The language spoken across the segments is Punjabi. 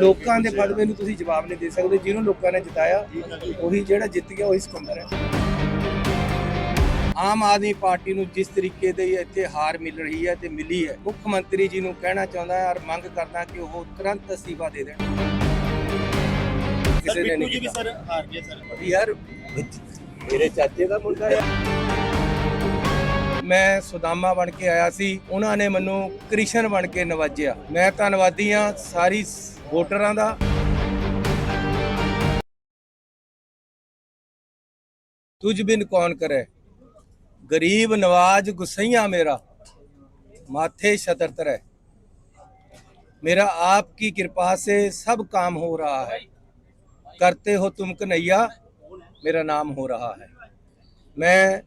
ਲੋਕਾਂ ਦੇ ਫਤਵੇ ਨੂੰ ਤੁਸੀਂ ਜਵਾਬ ਨਹੀਂ ਦੇ ਸਕਦੇ ਜਿਹਨੂੰ ਲੋਕਾਂ ਨੇ ਜਿਤਾਇਆ ਉਹੀ ਜਿਹੜਾ ਜਿੱਤ ਗਿਆ ਉਹੀ ਸਿਕੰਦਰ ਹੈ। ਆਮ ਆਦਮੀ ਪਾਰਟੀ ਨੂੰ ਜਿਸ ਤਰੀਕੇ ਦੇ ਇੱਥੇ ਹਾਰ ਮਿਲ ਰਹੀ ਹੈ ਤੇ ਮਿਲੀ ਹੈ ਮੁੱਖ ਮੰਤਰੀ ਜੀ ਨੂੰ ਕਹਿਣਾ ਚਾਹੁੰਦਾ ਹਾਂ ਔਰ ਮੰਗ ਕਰਦਾ ਕਿ ਉਹ ਤੁਰੰਤ ਅਸਤੀਫਾ ਦੇ ਦੇਣ। ਕਿਸੇ ਨੇ ਨਹੀਂ ਕੀਤਾ। ਸਰ ਹਾਰ ਗਏ ਸਰ। ਯਾਰ ਮੇਰੇ ਚਾਚੇ ਦਾ ਮੁੰਡਾ ਆ ਮੈਂ ਸੁਦਾਮਾ ਬਣ ਕੇ ਆਇਆ ਸੀ ਉਹਨਾਂ ਨੇ ਮੈਨੂੰ ਕ੍ਰਿਸ਼ਨ ਬਣ ਕੇ ਨਵਾਜਿਆ। ਮੈਂ ਧੰਨਵਾਦੀ ਹਾਂ ਸਾਰੀ ਵੋਟਰਾਂ ਦਾ ਤੁਝ ਬਿਨ ਕੌਣ ਕਰੇ ਗਰੀਬ ਨਵਾਜ ਗੁਸਈਆ ਮੇਰਾ माथे छतरतर है मेरा आपकी कृपा से सब काम हो रहा है करते हो तुम कन्हैया मेरा नाम हो रहा है मैं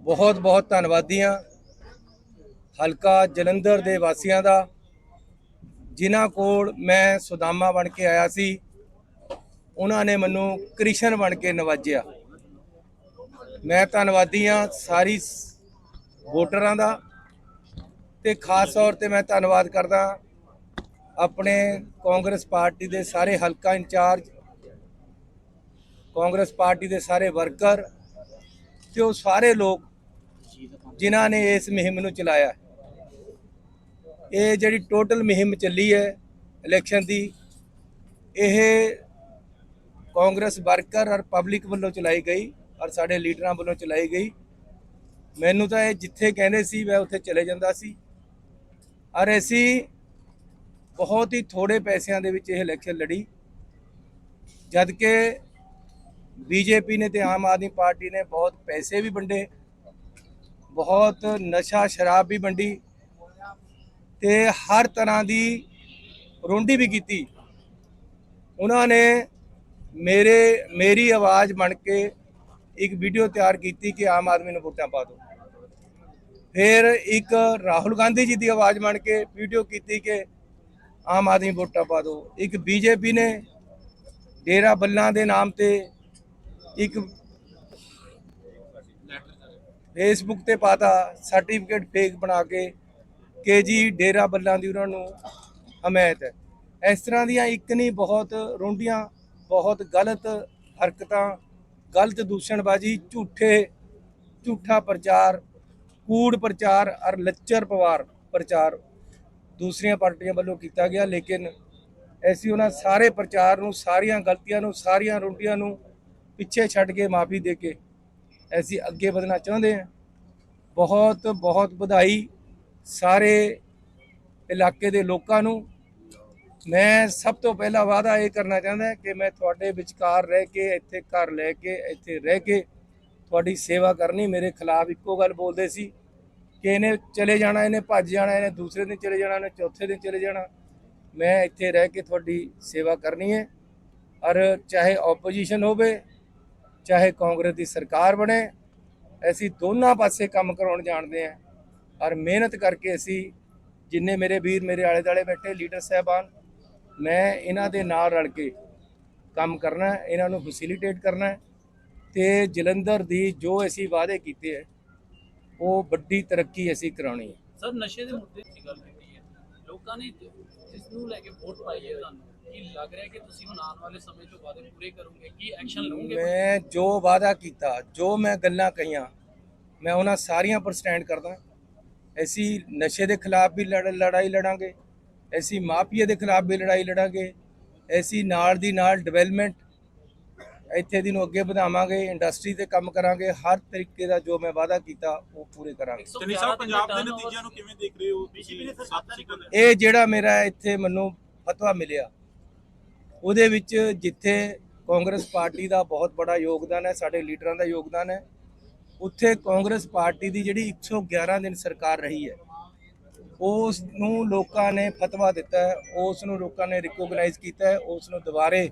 ਬਹੁਤ ਬਹੁਤ ਧੰਨਵਾਦੀ ਹਾਂ ਹਲਕਾ ਜਲੰਧਰ ਦੇ ਵਾਸੀਆਂ ਦਾ ਜਿਨ੍ਹਾਂ ਕੋਲ ਮੈਂ ਸੁਦਾਮਾ ਬਣ ਕੇ ਆਇਆ ਸੀ, ਉਹਨਾਂ ਨੇ ਮੈਨੂੰ ਕ੍ਰਿਸ਼ਨ ਬਣ ਕੇ ਨਵਾਜਿਆ। ਮੈਂ ਧੰਨਵਾਦੀ ਹਾਂ ਸਾਰੀ ਵੋਟਰਾਂ ਦਾ ਤੇ ਖਾਸ ਤੌਰ ਤੇ ਮੈਂ ਧੰਨਵਾਦ ਕਰਦਾ ਆਪਣੇ ਕਾਂਗਰਸ ਪਾਰਟੀ ਦੇ ਸਾਰੇ ਹਲਕਾ ਇੰਚਾਰਜ, ਕਾਂਗਰਸ ਪਾਰਟੀ ਦੇ ਸਾਰੇ ਵਰਕਰ ਤੇ ਉਹ ਸਾਰੇ ਲੋਕ ਜਿਨ੍ਹਾਂ ਨੇ ਇਸ ਮੁਹਿੰਮ ਨੂੰ ਚਲਾਇਆ। ਇਹ ਜਿਹੜੀ ਟੋਟਲ ਮੁਹਿੰਮ ਚੱਲੀ ਹੈ ਇਲੈਕਸ਼ਨ ਦੀ, ਇਹ ਕਾਂਗਰਸ ਵਰਕਰ ਔਰ ਪਬਲਿਕ ਵੱਲੋਂ ਚਲਾਈ ਗਈ ਔਰ ਸਾਡੇ ਲੀਡਰਾਂ ਵੱਲੋਂ ਚਲਾਈ ਗਈ। ਮੈਨੂੰ ਤਾਂ ਇਹ ਜਿੱਥੇ ਕਹਿੰਦੇ ਸੀ, ਮੈਂ ਉੱਥੇ ਚਲੇ ਜਾਂਦਾ ਸੀ। ਔਰ ਅਸੀਂ ਬਹੁਤ ਹੀ ਥੋੜੇ ਪੈਸਿਆਂ ਦੇ ਵਿੱਚ ਇਹ ਇਲੈਕਸ਼ਨ ਲੜੀ। ਜਦ ਕਿ ਬੀਜੇਪੀ ਨੇ ਤੇ ਆਮ ਆਦਮੀ ਪਾਰਟੀ ਨੇ ਬਹੁਤ ਪੈਸੇ ਵੀ ਵੰਡੇ, ਬਹੁਤ ਨਸ਼ਾ ਸ਼ਰਾਬ ਵੀ ਵੰਡੀ। ਤੇ ਹਰ ਤਰ੍ਹਾਂ ਦੀ ਰੋਂਡੀ ਵੀ ਕੀਤੀ। ਉਹਨਾਂ ਨੇ ਮੇਰੇ, ਮੇਰੀ ਆਵਾਜ਼ ਬਣ ਕੇ ਇੱਕ ਵੀਡੀਓ ਤਿਆਰ ਕੀਤੀ ਕਿ ਆਮ ਆਦਮੀ ਨੂੰ ਵੋਟਾਂ ਪਾ ਦਿਓ। ਫਿਰ ਇੱਕ ਰਾਹੁਲ ਗਾਂਧੀ ਜੀ ਦੀ ਆਵਾਜ਼ ਬਣ ਕੇ ਵੀਡੀਓ ਕੀਤੀ ਕਿ ਆਮ ਆਦਮੀ ਵੋਟਾਂ ਪਾ ਦਿਓ। ਇੱਕ ਬੀਜੇਪੀ ਨੇ ਡੇਰਾ ਬੱਲਾਂ ਦੇ ਨਾਮ ਤੇ ਇੱਕ ਫੇਸਬੁੱਕ ਤੇ ਪਾਤਾ ਸਰਟੀਫਿਕੇਟ ਫੇਕ ਬਣਾ ਕੇ ਕਿ ਜੀ ਡੇਰਾ ਬੱਲਾਂ ਦੀ ਉਹਨਾਂ ਨੂੰ ਹਮਾਇਤ ਹੈ। ਇਸ ਤਰ੍ਹਾਂ ਦੀਆਂ ਇੱਕ ਨਹੀਂ, ਬਹੁਤ ਰੋਂਡੀਆਂ, ਬਹੁਤ ਗਲਤ ਹਰਕਤਾਂ, ਗਲਤ ਦੂਸ਼ਣਬਾਜ਼ੀ, ਝੂਠੇ, ਝੂਠਾ ਪ੍ਰਚਾਰ, ਕੂੜ ਪ੍ਰਚਾਰ ਔਰ ਲੱਚਰ ਪਵਾਰ ਪ੍ਰਚਾਰ ਦੂਸਰੀਆਂ ਪਾਰਟੀਆਂ ਵੱਲੋਂ ਕੀਤਾ ਗਿਆ। ਲੇਕਿਨ ਐਸੀ ਉਹਨਾਂ ਸਾਰੇ ਪ੍ਰਚਾਰ ਨੂੰ, ਸਾਰੀਆਂ ਗਲਤੀਆਂ ਨੂੰ, ਸਾਰੀਆਂ ਰੋਂਡੀਆਂ ਨੂੰ ਪਿੱਛੇ ਛੱਡ ਕੇ ਮਾਫੀ ਦੇ ਕੇ ਅਸੀਂ ਅੱਗੇ ਵਧਣਾ ਚਾਹੁੰਦੇ ਹਾਂ। ਬਹੁਤ ਬਹੁਤ ਵਧਾਈ ਸਾਰੇ ਇਲਾਕੇ ਦੇ ਲੋਕਾਂ ਨੂੰ ਮੈਂ ਸਭ ਤੋਂ ਪਹਿਲਾ ਵਾਅਦਾ ਇਹ ਕਰਨਾ ਚਾਹੁੰਦਾ ਕਿ ਮੈਂ ਤੁਹਾਡੇ ਵਿਚਕਾਰ ਰਹਿ ਕੇ, ਇੱਥੇ ਘਰ ਲੈ ਕੇ, ਇੱਥੇ ਰਹਿ ਕੇ ਤੁਹਾਡੀ ਸੇਵਾ ਕਰਨੀ। ਮੇਰੇ ਖਿਲਾਫ ਇੱਕੋ ਗੱਲ ਬੋਲਦੇ ਸੀ ਕਿ ਇਹਨੇ ਚਲੇ ਜਾਣਾ, ਇਹਨੇ ਭੱਜ ਜਾਣਾ, ਇਹਨੇ ਦੂਸਰੇ ਦਿਨ ਚਲੇ ਜਾਣਾ, ਇਹਨੇ ਚੌਥੇ ਦਿਨ ਚਲੇ ਜਾਣਾ। ਮੈਂ ਇੱਥੇ ਰਹਿ ਕੇ ਤੁਹਾਡੀ ਸੇਵਾ ਕਰਨੀ ਹੈ। ਔਰ ਚਾਹੇ ਆਪੋਜੀਸ਼ਨ ਹੋਵੇ, ਚਾਹੇ ਕਾਂਗਰਸ ਦੀ ਸਰਕਾਰ ਬਣੇ, ਅਸੀਂ ਦੋਨਾਂ ਪਾਸੇ ਕੰਮ ਕਰਾਉਣ ਜਾਣਦੇ ਹਾਂ। ਔਰ ਮਿਹਨਤ ਕਰਕੇ ਅਸੀਂ ਜਿੰਨੇ ਮੇਰੇ ਵੀਰ ਮੇਰੇ ਆਲੇ ਦਾਲੇ ਬੈਠੇ ਲੀਡਰ ਸਾਹਿਬਾਨ ਮੈਂ ਇਹਨਾਂ ਦੇ ਨਾਲ ਰਲ ਕੇ ਕੰਮ ਕਰਨਾ ਹੈ, ਇਹਨਾਂ ਨੂੰ ਫੈਸਿਲਿਟੇਟ ਕਰਨਾ ਹੈ ਤੇ ਜਲੰਧਰ ਦੀ ਜੋ ਅਸੀਂ ਵਾਅਦੇ ਕੀਤੇ ਹੈ ਉਹ ਵੱਡੀ ਤਰੱਕੀ ਅਸੀਂ ਕਰਾਉਣੀ ਹੈ। ਸਰ ਨਸ਼ੇ ਦੇ ਮੁੱਦੇ ਦੀ ਗੱਲ ਕੀਤੀ ਹੈ। ਲੋਕਾਂ ਨੇ ਜਿਸ ਨੂੰ ਲੈ ਕੇ ਵੋਟ ਪਾਈ ਹੈ ਤੁਹਾਨੂੰ ਕੀ ਲੱਗ ਰਿਹਾ ਕਿ ਤੁਸੀਂ ਹੁਣ ਆਉਣ ਵਾਲੇ ਸਮੇਂ 'ਚ ਵਾਅਦੇ ਪੂਰੇ ਕਰੋਗੇ? ਕੀ ਐਕਸ਼ਨ ਲਓਗੇ? ਮੈਂ ਜੋ ਵਾਅਦਾ ਕੀਤਾ ਜੋ ਮੈਂ ਗੱਲਾਂ ਕਹੀਆਂ ਮੈਂ ਉਹਨਾਂ ਸਾਰੀਆਂ ਪਰ ਸਟੈਂਡ ਕਰਦਾ ਅਸੀਂ ਨਸ਼ੇ ਦੇ ਖਿਲਾਫ ਵੀ ਲੜ- ਲੜਾਈ ਲੜਾਂਗੇ। ਅਸੀਂ ਮਾਫੀਆ ਦੇ ਖਿਲਾਫ ਵੀ ਲੜਾਈ ਲੜਾਂਗੇ। ਅਸੀਂ ਨਾਲ ਦੀ ਨਾਲ ਡਿਵੈਲਪਮੈਂਟ ਇੱਥੇ ਦੀ ਨੂੰ ਅੱਗੇ ਵਧਾਵਾਂਗੇ ਇੰਡਸਟਰੀ ਤੇ ਕੰਮ ਕਰਾਂਗੇ। ਹਰ ਤਰੀਕੇ ਦਾ ਜੋ ਮੈਂ ਵਾਅਦਾ ਕੀਤਾ ਉਹ ਪੂਰੇ ਕਰਾਂਗੇ। ਚੰਨੀ ਸਾਹਿਬ ਪੰਜਾਬ ਦੇ ਨਤੀਜਿਆਂ ਨੂੰ ਕਿਵੇਂ ਦੇਖ ਰਹੇ ਹੋ ਬੀਜੇਪੀ ਨੇ ਦੇ ਇਹ ਜਿਹੜਾ ਮੇਰਾ ਇੱਥੇ ਮੈਨੂੰ ਫਤਵਾ ਮਿਲਿਆ ਉਹਦੇ ਵਿੱਚ ਜਿੱਥੇ ਕਾਂਗਰਸ ਪਾਰਟੀ ਦਾ ਬਹੁਤ ਬੜਾ ਯੋਗਦਾਨ ਹੈ ਸਾਡੇ ਲੀਡਰਾਂ ਦਾ ਯੋਗਦਾਨ ਹੈ ਉੱਥੇ ਕਾਂਗਰਸ ਪਾਰਟੀ ਦੀ ਜਿਹੜੀ 111 ਦਿਨ ਸਰਕਾਰ ਰਹੀ ਹੈ ਉਸ ਨੂੰ ਲੋਕਾਂ ਨੇ ਫਤਵਾ ਦਿੱਤਾ ਹੈ ਉਸ ਨੂੰ ਲੋਕਾਂ ਨੇ ਰਿਕੋਗਨਾਈਜ਼ ਕੀਤਾ ਹੈ ਉਸ ਨੂੰ ਦੁਬਾਰੇ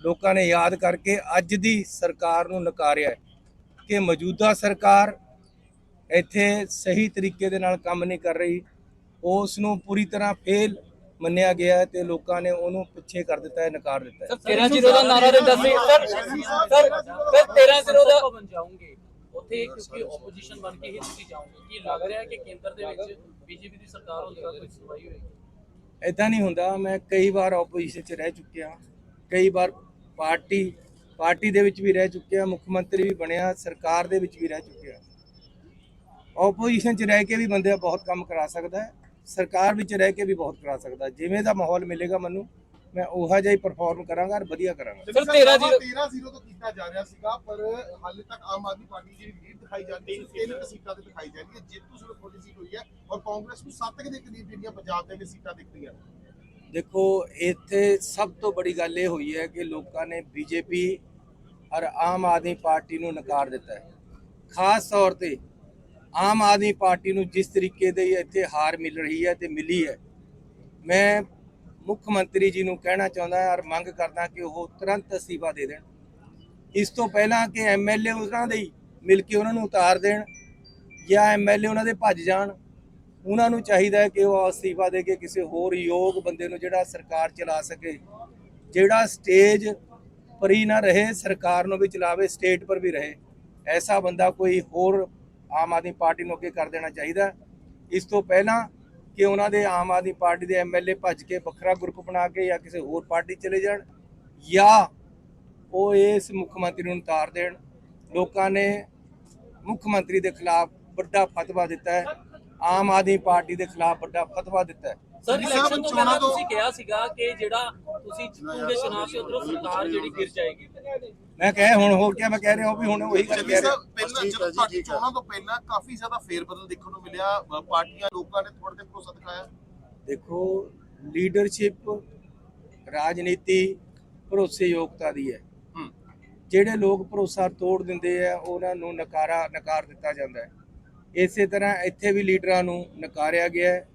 ਲੋਕਾਂ ਨੇ ਯਾਦ ਕਰਕੇ ਅੱਜ ਦੀ ਸਰਕਾਰ ਨੂੰ ਨਕਾਰਿਆ ਹੈ ਕਿ ਮੌਜੂਦਾ ਸਰਕਾਰ ਇੱਥੇ ਸਹੀ ਤਰੀਕੇ ਦੇ ਨਾਲ ਕੰਮ ਨਹੀਂ ਕਰ ਰਹੀ ਉਸ ਨੂੰ ਪੂਰੀ ਤਰ੍ਹਾਂ ਫੇਲ ਮੰਨਿਆ ਗਿਆ ਹੈ ਤੇ ਲੋਕਾਂ ਨੇ ਉਹਨੂੰ ਪਿੱਛੇ ਕਰ ਦਿੱਤਾ ਹੈ ਨਕਾਰ ਦਿੱਤਾ ਹੈ 13 ਜ਼ੀਰੋ ਦਾ ਨਾਰਾ ਦਿੰਦਾ ਸੀ ਸਰ ਸਰ ਸਰ 13 ਜ਼ੀਰੋ ਦਾ ਉੱਥੇ ਕਿਉਂਕਿ ਆਪੋਜੀਸ਼ਨ ਬਣ ਕੇ ਹੀ ਤੁਸੀਂ ਜਾਓਗੇ। ਕੀ ਲੱਗ ਰਿਹਾ ਹੈ ਕਿ ਕੇਂਦਰ ਦੇ ਵਿੱਚ ਬੀਜੇਪੀ ਦੀ ਸਰਕਾਰ ਹੋਣ ਦੇ ਕੋਈ ਸੁਣਵਾਈ ਹੋਏਗੀ? ਇਦਾਂ ਨਹੀਂ ਹੁੰਦਾ। ਮੈਂ ਕਈ ਵਾਰ ਆਪੋਜੀਸ਼ਨ 'ਚ ਰਹਿ ਚੁੱਕਿਆ। ਕਈ ਵਾਰ ਪਾਰਟੀ ਪਾਰਟੀ ਦੇ ਵਿੱਚ ਵੀ ਰਹਿ ਚੁੱਕਿਆ। ਮੁੱਖ ਮੰਤਰੀ ਵੀ ਬਣਿਆ, ਸਰਕਾਰ ਦੇ ਵਿੱਚ ਵੀ ਰਹਿ ਚੁੱਕਿਆ। ਆਪੋਜੀਸ਼ਨ 'ਚ ਰਹਿ ਕੇ ਵੀ ਬੰਦਾ ਬਹੁਤ ਕੰਮ ਕਰਾ ਸਕਦਾ ਹੈ। ਸਰਕਾਰ ਵਿੱਚ ਰਹਿ ਕੇ ਵੀ ਬਹੁਤ ਕਰਾ ਸਕਦਾ ਜਿਵੇਂ ਦਾ ਮਾਹੌਲ ਮਿਲੇਗਾ ਮੈਨੂੰ ਮੈਂ ਉਹੋ ਜਿਹਾ ਹੀ ਪਰਫਾਰਮ ਕਰਾਂਗਾ ਔਰ ਵਧੀਆ ਕਰਾਂਗਾ। ਸਰ 13 ਜ਼ੀਰੋ 13 ਜ਼ੀਰੋ ਤੋਂ ਕੀਤਾ ਜਾ ਰਿਹਾ ਸੀਗਾ ਪਰ ਹਾਲੇ ਤੱਕ ਆਮ ਆਦਮੀ ਪਾਰਟੀ ਦੀ ਲੀਡ ਦਿਖਾਈ ਜਾਂਦੀ ਹੈ ਤਿੰਨ ਸੀਟਾਂ ਤੇ ਦਿਖਾਈ ਜਾ ਰਹੀ ਹੈ। ਜੇਤੂ ਸਿਰਫ ਥੋੜੀ ਸੀਟ ਹੋਈ ਹੈ ਔਰ ਕਾਂਗਰਸ ਨੂੰ ਸੱਤ ਕੁ ਦੇ ਕਰੀਬ ਜਿਹੜੀਆਂ ਪੰਜਾਬ ਦੇ ਵਿੱਚ ਸੀਟਾਂ ਦਿਖ ਰਹੀਆਂ ਦੇਖੋ ਇੱਥੇ ਸਭ ਤੋਂ ਬੜੀ ਗੱਲ ਇਹ ਹੋਈ ਹੈ ਕਿ ਲੋਕਾਂ ਨੇ ਬੀਜੇਪੀ ਔਰ ਆਮ ਆਦਮੀ ਪਾਰਟੀ ਨੂੰ ਨਕਾਰ ਦਿੱਤਾ ਹੈ। ਖਾਸ ਤੌਰ ਤੇ ਆਮ ਆਦਮੀ ਪਾਰਟੀ ਨੂੰ ਜਿਸ ਤਰੀਕੇ ਦੇ ਇੱਥੇ ਹਾਰ ਮਿਲ ਰਹੀ ਹੈ ਤੇ ਮਿਲੀ ਹੈ ਮੈਂ ਮੁੱਖ ਮੰਤਰੀ ਜੀ ਨੂੰ ਕਹਿਣਾ ਚਾਹੁੰਦਾ ਹਾਂ ਔਰ ਮੰਗ ਕਰਦਾ ਕਿ ਉਹ ਤੁਰੰਤ ਅਸਤੀਫਾ ਦੇ ਦੇਣ। ਇਸ ਤੋਂ ਪਹਿਲਾਂ ਕਿ ਐਮਐਲਏ ਉਹਨਾਂ ਦੇ ਮਿਲ ਕੇ ਉਹਨਾਂ ਨੂੰ ਉਤਾਰ ਦੇਣ ਜਾਂ ਐਮਐਲਏ ਉਹਨਾਂ ਦੇ ਭੱਜ ਜਾਣ, ਉਹਨਾਂ ਨੂੰ ਚਾਹੀਦਾ ਹੈ ਕਿ ਉਹ ਅਸਤੀਫਾ ਦੇ ਕੇ ਕਿਸੇ ਹੋਰ ਯੋਗ ਬੰਦੇ ਨੂੰ ਜਿਹੜਾ ਸਰਕਾਰ ਚਲਾ ਸਕੇ, ਜਿਹੜਾ ਸਟੇਜ ਪਰ ਹੀ ਨਾ ਰਹੇ, ਸਰਕਾਰ ਨੂੰ ਵੀ ਚਲਾਵੇ, ਸਟੇਟ ਪਰ ਵੀ ਰਹੇ। ਐਸਾ ਬੰਦਾ ਕੋਈ ਹੋਰ ਆਮ ਆਦਮੀ ਪਾਰਟੀ ਨੂੰ ਅੱਗੇ ਕਰ ਦੇਣਾ ਚਾਹੀਦਾ। ਇਸ ਤੋਂ ਪਹਿਲਾਂ ਕਿ ਉਹਨਾਂ ਦੇ ਆਮ ਆਦਮੀ ਪਾਰਟੀ ਦੇ ਐਮਐਲਏ ਭੱਜ ਕੇ ਵੱਖਰਾ ਗਰੁੱਪ ਬਣਾ ਕੇ ਜਾਂ ਕਿਸੇ ਹੋਰ ਪਾਰਟੀ ਚਲੇ ਜਾਣ ਜਾਂ ਉਹ ਇਸ ਮੁੱਖ ਮੰਤਰੀ ਨੂੰ ਉਤਾਰ ਦੇਣ। ਲੋਕਾਂ ਨੇ ਮੁੱਖ ਮੰਤਰੀ ਦੇ ਖਿਲਾਫ ਵੱਡਾ ਫਤਵਾ ਦਿੱਤਾ ਹੈ। ਆਮ ਆਦਮੀ ਪਾਰਟੀ ਦੇ ਖਿਲਾਫ ਵੱਡਾ ਫਤਵਾ ਦਿੱਤਾ ਹੈ। ਸਰ ਇਲੈਕਸ਼ਨ ਤੋਂ ਪਹਿਲਾਂ ਤੁਸੀਂ ਕਿਹਾ ਸੀਗਾ ਕਿ ਜਿਹੜਾ ਤੁਸੀਂ ਜਿੱਤੋਗੇ ਚੁਣਾਵ ਸੇ ਉਧਰੋਂ ਸਰਕਾਰ ਜਿਹੜੀ ਗਿਰ ਜਾਏਗੀ। ਮੈਂ ਕਹੇ ਹੁਣ ਹੋਰ ਕੀ ਮੈਂ ਕਹਿ ਰਿਹਾ ਵੀ ਹੁਣ ਉਹੀ ਗੱਲ ਕਹਿ ਰਿਹਾ। ਪਹਿਲਾਂ ਜਦੋਂ ਤੁਹਾਡੀ ਚੋਣਾਂ ਤੋਂ ਪਹਿਲਾਂ ਕਾਫੀ ਜ਼ਿਆਦਾ ਫੇਰਬਦਲ ਦੇਖਣ ਨੂੰ ਮਿਲਿਆ ਪਾਰਟੀਆਂ ਲੋਕਾਂ ਨੇ ਥੋੜੇ ਤੇ ਭਰੋਸਾ ਦਿਖਾਇਆ। ਦੇਖੋ ਲੀਡਰਸ਼ਿਪ ਰਾਜਨੀਤੀ ਭਰੋਸੇਯੋਗਤਾ ਦੀ ਹੈ। ਹੂੰ। ਜਿਹੜੇ ਲੋਕ ਭਰੋਸਾ ਤੋੜ ਦਿੰਦੇ ਆ ਉਹਨਾਂ ਨੂੰ ਨਕਾਰਾ ਨਕਾਰ ਦਿੱਤਾ ਜਾਂਦਾ ਹੈ। ਇਸੇ ਤਰ੍ਹਾਂ ਇੱਥੇ ਵੀ ਲੀਡਰਾਂ ਨੂੰ ਨਕਾਰਿਆ ਗਿਆ ਹੈ।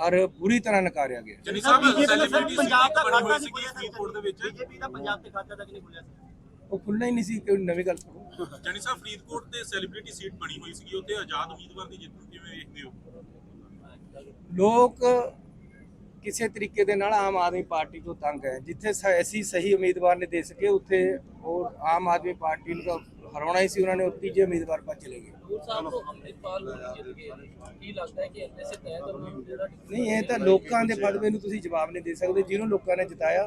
ਔਰ ਬੁਰੀ ਤਰ੍ਹਾਂ ਨਕਾਰਿਆ ਗਿਆ। ਜਨੀ ਸਾਹਿਬ ਸੈਲੀਬ੍ਰਿਟੀ ਪੰਜਾਬ ਦਾ ਖਾਤਾ ਸੀ ਨਹੀਂ ਫਰੀਦਕੋਟ ਦੇ ਵਿੱਚ। ਬੀਜੇਪੀ ਦਾ ਪੰਜਾਬ ਤੇ ਖਾਤਾ ਤੱਕ ਨਹੀਂ ਖੁੱਲਿਆ ਸੀ। ਉਹ ਖੁੱਲ੍ਹਣਾ ਹੀ ਨਹੀਂ ਸੀ ਕੋਈ ਨਵੀਂ ਗੱਲ ਕਰੋ ਜਨੀ ਸਾਹਿਬ ਫਰੀਦਕੋਟ ਤੇ ਸੈਲੀਬ੍ਰਿਟੀ ਸੀਟ ਬਣੀ ਹੋਈ ਸੀਗੀ ਉੱਥੇ ਆਜ਼ਾਦ ਉਮੀਦਵਾਰ ਦੀ ਜਿੱਤ ਨੂੰ ਕਿਵੇਂ ਵੇਖਦੇ ਹੋ? ਲੋਕ ਕਿਸੇ ਤਰੀਕੇ ਦੇ ਨਾਲ ਆਮ ਆਦਮੀ ਪਾਰਟੀ ਤੋਂ ਤੰਗ ਹੈ। ਜਿੱਥੇ ਸ- ਅਸੀਂ ਸਹੀ ਉਮੀਦਵਾਰ ਨੇ ਦੇ ਸਕੇ ਉੱਥੇ ਉਹ ਆਮ ਆਦਮੀ ਪਾਰਟੀ ਨੂੰ ਤਾਂ ਹਰਾਉਣਾ ਹੀ ਸੀ ਉਹਨਾਂ ਨੇ ਉਹ ਤੀਜੇ ਉਮੀਦਵਾਰ ਪਰ ਚਲੇ ਗਏ। ਗੁਰੂ ਸਾਹਿਬ ਤੋਂ ਅੰਮ੍ਰਿਤਪਾਲ ਨੂੰ ਜਿੱਤ ਗਏ ਕੀ ਲੱਗਦਾ ਹੈ ਕਿ ਇੰਨੇ ਸੇ ਤਹਿ ਤਾਂ ਉਹਨਾਂ ਨੂੰ ਜਿਹੜਾ ਨਹੀਂ ਇਹ ਤਾਂ ਲੋਕਾਂ ਦੇ ਫਤਵੇ ਨੂੰ ਤੁਸੀਂ ਜਵਾਬ ਨਹੀਂ ਦੇ ਸਕਦੇ ਜਿਹਨੂੰ ਲੋਕਾਂ ਨੇ ਜਿਤਾਇਆ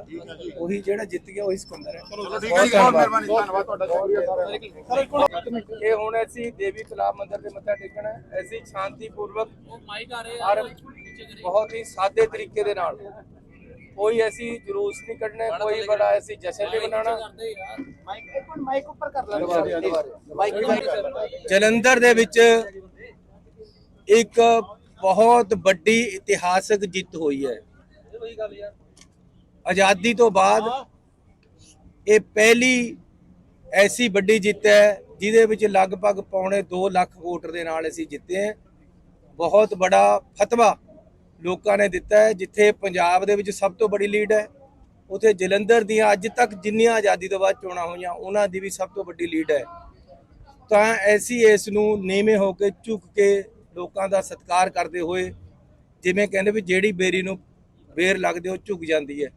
ਉਹੀ ਜਿਹੜਾ ਜਿੱਤ ਗਿਆ ਉਹੀ ਸਿਕੰਦਰ ਹੈ। ਬਹੁਤ ਧੰਨਵਾਦ। ਧੰਨਵਾਦ ਤੁਹਾਡਾ ਇਹ ਹੁਣ ਅਸੀਂ ਦੇਵੀ ਤਲਾਬ ਮੰਦਿਰ ਦੇ ਮੱਥਾ ਟੇਕਣਾ ਹੈ। ਅਸੀਂ ਸ਼ਾਂਤੀਪੂਰਵਕ ਮਾਈਕ ਆ ਰਹੇ ਬਹੁਤ ਹੀ ਸਾਦੇ ਤਰੀਕੇ ਦੇ ਨਾਲ ਕੋਈ ਐਸੀ ਜਲੂਸ ਨਹੀਂ ਕੱਢਣਾ ਕੋਈ ਬੜਾ ਐਸੀ ਜਸ਼ਨ ਨਹੀਂ ਬਣਾਉਣਾ। ਕਰਦੇ ਯਾਰ। ਮਾਈਕ ਉੱਪਰ ਕਰ ਜਲੰਧਰ ਦੇ ਵਿੱਚ ਇੱਕ ਬਹੁਤ ਵੱਡੀ ਇਤਿਹਾਸਕ ਜਿੱਤ ਹੋਈ ਹੈ। ਆਜ਼ਾਦੀ ਤੋਂ ਬਾਅਦ ਇਹ ਪਹਿਲੀ ਐਸੀ ਵੱਡੀ ਜਿੱਤ ਹੈ ਜਿਹਦੇ ਵਿੱਚ ਲਗਭਗ ਪੌਣੇ 2 ਲੱਖ ਵੋਟਰ ਦੇ ਨਾਲ ਅਸੀਂ ਜਿੱਤੇ ਹਾਂ। ਬਹੁਤ ਬੜਾ ਫਤਵਾ। ਲੋਕਾਂ ਨੇ ਦਿੱਤਾ ਹੈ, ਜਿੱਥੇ ਪੰਜਾਬ ਦੇ ਵਿੱਚ ਸਭ ਤੋਂ ਵੱਡੀ ਲੀਡ ਹੈ। ਉਥੇ ਜਲੰਧਰ ਦੀਆਂ ਅੱਜ ਤੱਕ ਜਿੰਨੀਆਂ ਆਜ਼ਾਦੀ ਤੋਂ ਬਾਅਦ ਚੋਣਾਂ ਹੋਈਆਂ, ਉਹਨਾਂ ਦੀ ਵੀ ਸਭ ਤੋਂ ਵੱਡੀ ਲੀਡ ਹੈ। ਤਾਂ ਐਸੀ ਇਸ ਨੂੰ ਨੀਵੇਂ ਹੋ ਕੇ ਝੁਕ ਕੇ ਲੋਕਾਂ ਦਾ ਸਤਿਕਾਰ ਕਰਦੇ ਹੋਏ, ਜਿਵੇਂ ਕਹਿੰਦੇ ਵੀ ਜਿਹੜੀ ਬੇਰੀ ਨੂੰ ਬੇਰ ਲੱਗਦੇ ਉਹ ਝੁਕ ਜਾਂਦੀ ਹੈ।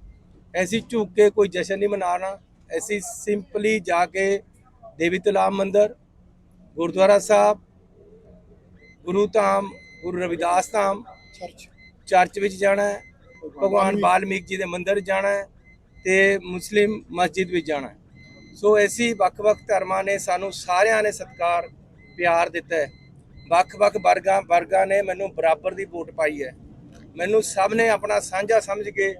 ਐਸੀ ਝੁਕ ਕੇ ਕੋਈ ਜਸ਼ਨ ਨਹੀਂ ਮਨਾਉਣਾ, ਐਸੀ ਸਿੰਪਲੀ ਜਾ ਕੇ ਦੇਵੀ ਤਲਾਮ ਮੰਦਰ, ਗੁਰਦੁਆਰਾ ਸਾਹਿਬ, ਗੁਰੂ ਧਾਮ, ਗੁਰੂ ਰਵਿਦਾਸ ਧਾਮ ਚਰਚ ਵਿੱਚ ਜਾਣਾ ਹੈ ਭਗਵਾਨ ਬਾਲਮੀਕ ਜੀ ਦੇ ਮੰਦਿਰ ਜਾਣਾ ਹੈ ਤੇ ਮੁਸਲਿਮ ਮਸਜਿਦ ਵਿੱਚ ਜਾਣਾ ਹੈ। ਸੋ ਐਸੀ ਵੱਖ-ਵੱਖ ਧਰਮਾਂ ਨੇ ਸਾਨੂੰ ਸਾਰਿਆਂ ਨੇ ਸਤਿਕਾਰ ਪਿਆਰ ਦਿੱਤਾ ਹੈ। ਵੱਖ-ਵੱਖ ਵਰਗਾਂ ਵਰਗਾਂ ਨੇ ਮੈਨੂੰ ਬਰਾਬਰ ਦੀ ਵੋਟ ਪਾਈ ਹੈ। ਮੈਨੂੰ ਸਭ ਨੇ ਆਪਣਾ ਸਾਂਝਾ ਸਮਝ ਕੇ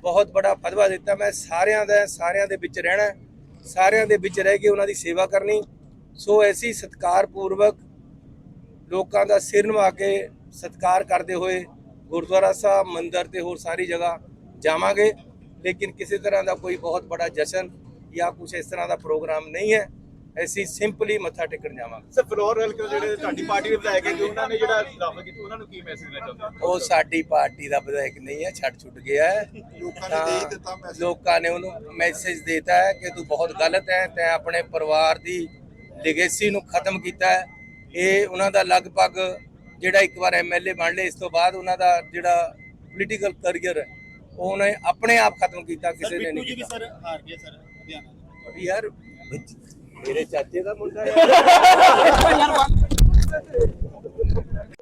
ਬਹੁਤ ਬੜਾ ਫਤਵਾ ਦਿੱਤਾ। ਮੈਂ ਸਾਰਿਆਂ ਦਾ ਸਾਰਿਆਂ ਦੇ ਵਿੱਚ ਰਹਿਣਾ ਸਾਰਿਆਂ ਦੇ ਵਿੱਚ ਰਹਿ ਕੇ ਉਹਨਾਂ ਦੀ ਸੇਵਾ ਕਰਨੀ। ਸੋ ਐਸੀ ਸਤਿਕਾਰਪੂਰਵਕ ਲੋਕਾਂ ਦਾ ਸਿਰ ਨਵਾ ਕੇ ਸਤਿਕਾਰ ਕਰਦੇ ਹੋਏ ਗੁਰਦੁਆਰਾ ਸਾਹਿਬ ਮੰਦਿਰ ਤੇ ਹੋਰ ਸਾਰੀ ਜਗ੍ਹਾ ਜਾਵਾਂਗੇ। ਲੇਕਿਨ ਕਿਸੇ ਤਰ੍ਹਾਂ ਦਾ ਕੋਈ ਬਹੁਤ ਬੜਾ ਜਸ਼ਨ ਜਾਂ ਕੁਝ ਇਸ ਤਰ੍ਹਾਂ ਦਾ ਪ੍ਰੋਗਰਾਮ ਨਹੀਂ ਹੈ। ਅਸੀਂ ਸਿੰਪਲੀ ਮੱਥਾ ਟੇਕਣ ਜਾਵਾਂਗੇ। ਸਰ ਫਲੋਰ ਹਲਕੇ ਜਿਹੜੇ ਤੁਹਾਡੀ ਪਾਰਟੀ ਦੇ ਵਿਧਾਇਕ ਹੈ ਕਿ ਉਹਨਾਂ ਨੇ ਜਿਹੜਾ ਦਾਅਵਾ ਕੀਤਾ ਉਹਨਾਂ ਨੂੰ ਕੀ ਮੈਸੇਜ ਦੇਣਾ ਚਾਹੁੰਦੇ ਹੋ? ਉਹ ਸਾਡੀ ਪਾਰਟੀ ਦਾ ਵਿਧਾਇਕ ਨਹੀਂ ਹੈ ਛੱਡ ਛੁੱਟ ਗਿਆ ਹੈ। ਲੋਕਾਂ ਨੇ ਦੇ ਦਿੱਤਾ ਮੈਸੇਜ ਲੋਕਾਂ ਨੇ ਉਹਨੂੰ ਮੈਸੇਜ ਦਿੱਤਾ ਹੈ ਕਿ ਤੂੰ ਬਹੁਤ ਗਲਤ ਹੈ ਤੈਂ ਆਪਣੇ ਪਰਿਵਾਰ ਦੀ ਲੈਗੇਸੀ ਨੂੰ ਖਤਮ ਕੀਤਾ ਹੈ। ਇਹ ਉਹਨਾਂ ਦਾ ਲਗਭਗ ਜਿਹੜਾ ਇੱਕ ਵਾਰ ਐਮਐਲਏ ਬਣ ਲਏ ਇਸ ਤੋਂ ਬਾਅਦ ਉਹਨਾਂ ਦਾ ਜਿਹੜਾ ਪੋਲੀਟੀਕਲ ਕੈਰੀਅਰ ਹੈ ਉਹ ਉਹਨੇ ਆਪਣੇ ਆਪ ਖਤਮ ਕੀਤਾ ਕਿਸੇ ਨੇ ਨਹੀਂ ਕੀਤਾ। ਸਰ ਹਾਰ ਗਏ ਸਰ ਲੁਧਿਆਣਾ ਯਾਰ ਮੇਰੇ ਚਾਚੇ ਦਾ ਮੁੰਡਾ ਹੈ।